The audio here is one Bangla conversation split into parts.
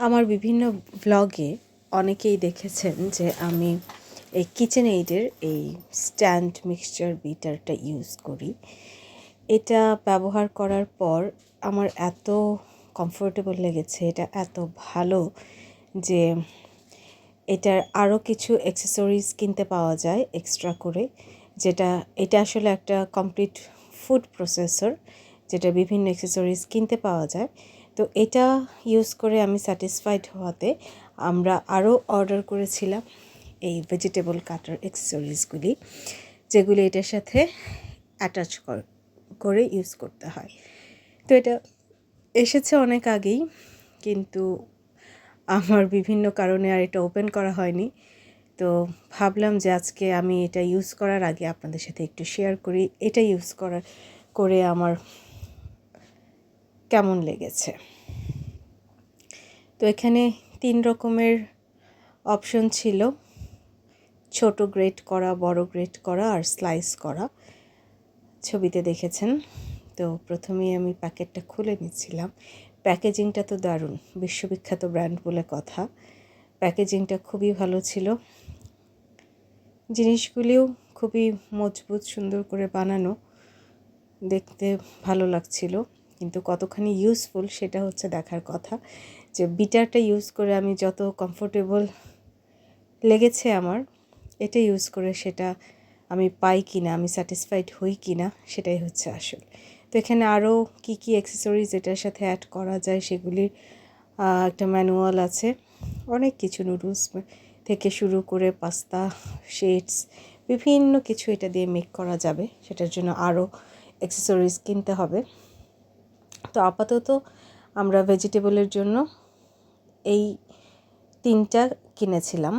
আমার বিভিন্ন ব্লগে অনেকেই দেখেছেন যে আমি এই কিচেন এইডের এই স্ট্যান্ড মিক্সচার বিটারটা ইউজ করি। এটা ব্যবহার করার পর আমার এত কমফোর্টেবল লেগেছে, এটা এত ভালো যে এটার আরও কিছু অ্যাক্সেসরিজ কিনতে পাওয়া যায় এক্সট্রা করে, যেটা, এটা আসলে একটা কমপ্লিট ফুড প্রসেসর যেটা বিভিন্ন অ্যাক্সেসরিজ কিনতে পাওয়া যায়। তো এটা ইউজ করে আমি স্যাটিসফাইড হওয়াতে আমরা আরও অর্ডার করেছিলাম এই ভেজিটেবল কাটার অ্যাক্সেসরিজগুলি যেগুলি এটার সাথে অ্যাটাচ করে ইউজ করতে হয়। তো এটা এসেছে অনেক আগেই, কিন্তু আমার বিভিন্ন কারণে আর এটা ওপেন করা হয়নি। তো ভাবলাম যে আজকে আমি এটা ইউজ করার আগে আপনাদের সাথে একটু শেয়ার করি। এটা ইউজ করার, করে আমার কেমন লেগেছে? তো এখানে তিন রকমের অপশন ছিল। ছোট গ্রেট করা, বড় গ্রেট করা আর স্লাইস করা। ছবিতে দেখেছেন। তো প্রথমেই আমি প্যাকেটটা খুলে নিচ্ছিলাম। প্যাকেজিংটা তো দারুণ, বিশ্ববিখ্যাত ব্র্যান্ড বলে কথা। প্যাকেজিংটা খুবই ভালো ছিল। জিনিসগুলিও খুবই মজবুত, সুন্দর করে বানানো। দেখতে ভালো লাগছিল। কিন্তু কতখানি ইউজফুল সেটা হচ্ছে দেখার কথা যে বিটারটা ইউজ করে আমি যত কমফোর্টেবল লেগেছে আমার, এটা ইউজ করে সেটা আমি পাই কি না আমি স্যাটিসফাইড হই কি না সেটাই হচ্ছে আসল। তো এখানে আরও কী কী অ্যাক্সেসরিজ এটার সাথে অ্যাড করা যায় সেগুলির একটা ম্যানুয়াল আছে। অনেক কিছু নুডলস থেকে শুরু করে পাস্তা শেডস বিভিন্ন কিছু এটা দিয়ে মেক করা যাবে। সেটার জন্য আরও অ্যাক্সেসরিজ কিনতে হবে। তো আপাতত আমরা ভেজিটেবলের জন্য এই তিনটা কিনেছিলাম।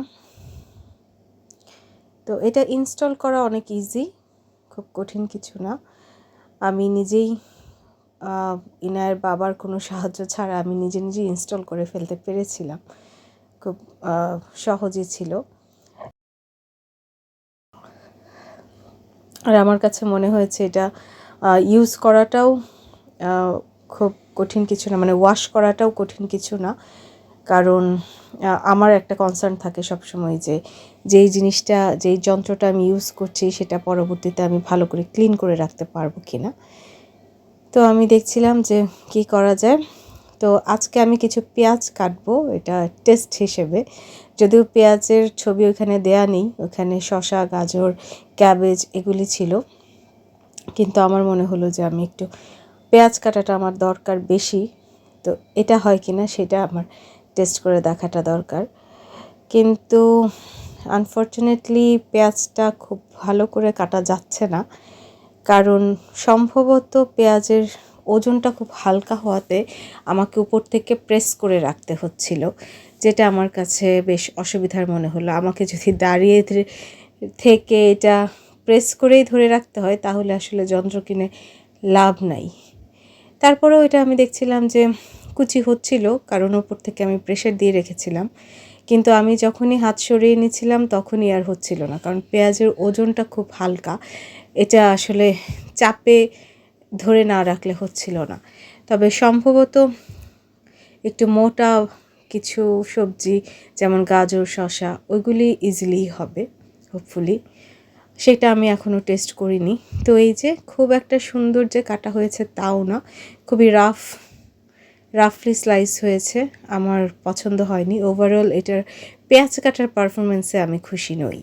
তো এটা ইনস্টল করা অনেক ইজি, খুব কঠিন কিছু না। আমি নিজেই ইনায়ের বাবার কোনো সাহায্য ছাড়া আমি নিজে নিজে ইনস্টল করে ফেলতে পেরেছিলাম। খুব সহজই ছিল। আর আমার কাছে মনে হয়েছে এটা ইউজ করাটাও খুব কঠিন কিছু না মানে ওয়াশ করাটাও কঠিন কিছু না। কারণ আমার একটা কনসার্ন থাকে সবসময় যে, যেই জিনিসটা, যেই যন্ত্রটা আমি ইউজ করছি, সেটা পরবর্তীতে আমি ভালো করে ক্লিন করে রাখতে পারব কি না তো আমি দেখছিলাম যে, কি করা যায়। তো আজকে আমি কিছু পেঁয়াজ কাটবো, এটা টেস্ট হিসেবে। যদিও পেঁয়াজের ছবি ওখানে দেয়া নেই, ওখানে শশা গাজর ক্যাবেজ এগুলি ছিল। কিন্তু আমার মনে হলো যে, আমি একটু পেঁয়াজ কাটাটা আমার দরকার বেশি। তো এটা হয় কি না সেটা আমার টেস্ট করে দেখাটা দরকার। কিন্তু আনফর্চুনেটলি পেঁয়াজটা খুব ভালো করে কাটা যাচ্ছে না। কারণ সম্ভবত পেঁয়াজের ওজনটা খুব হালকা হওয়াতে আমাকে উপর থেকে প্রেস করে রাখতে হচ্ছিল, যেটা আমার কাছে বেশ অসুবিধার মনে হলো। আমাকে যদি দাঁড়িয়ে থেকে এটা প্রেস করেই ধরে রাখতে হয়, তাহলে আসলে যন্ত্র কিনে লাভ নাই। তারপরেও এটা আমি দেখছিলাম যে কুচি হচ্ছিল, কারণ ওপর থেকে আমি প্রেশার দিয়ে রেখেছিলাম। কিন্তু আমি যখনই হাত সরিয়ে নিয়েছিলাম তখনই আর হচ্ছিল না, কারণ পেঁয়াজের ওজনটা খুব হালকা। এটা আসলে চাপে ধরে না রাখলে হচ্ছিল না। তবে সম্ভবত একটু মোটা কিছু সবজি, যেমন গাজর শশা ওইগুলি ইজিলি হবে হোপফুলি সেটা আমি এখনও টেস্ট করিনি। তো এই যে খুব একটা সুন্দর যে কাটা হয়েছে তাও না, খুবই রাফ রাফলি স্লাইস হয়েছে, আমার পছন্দ হয়নি। ওভারঅল এটার পেঁয়াজ কাটার পারফরমেন্সে আমি খুশি নই।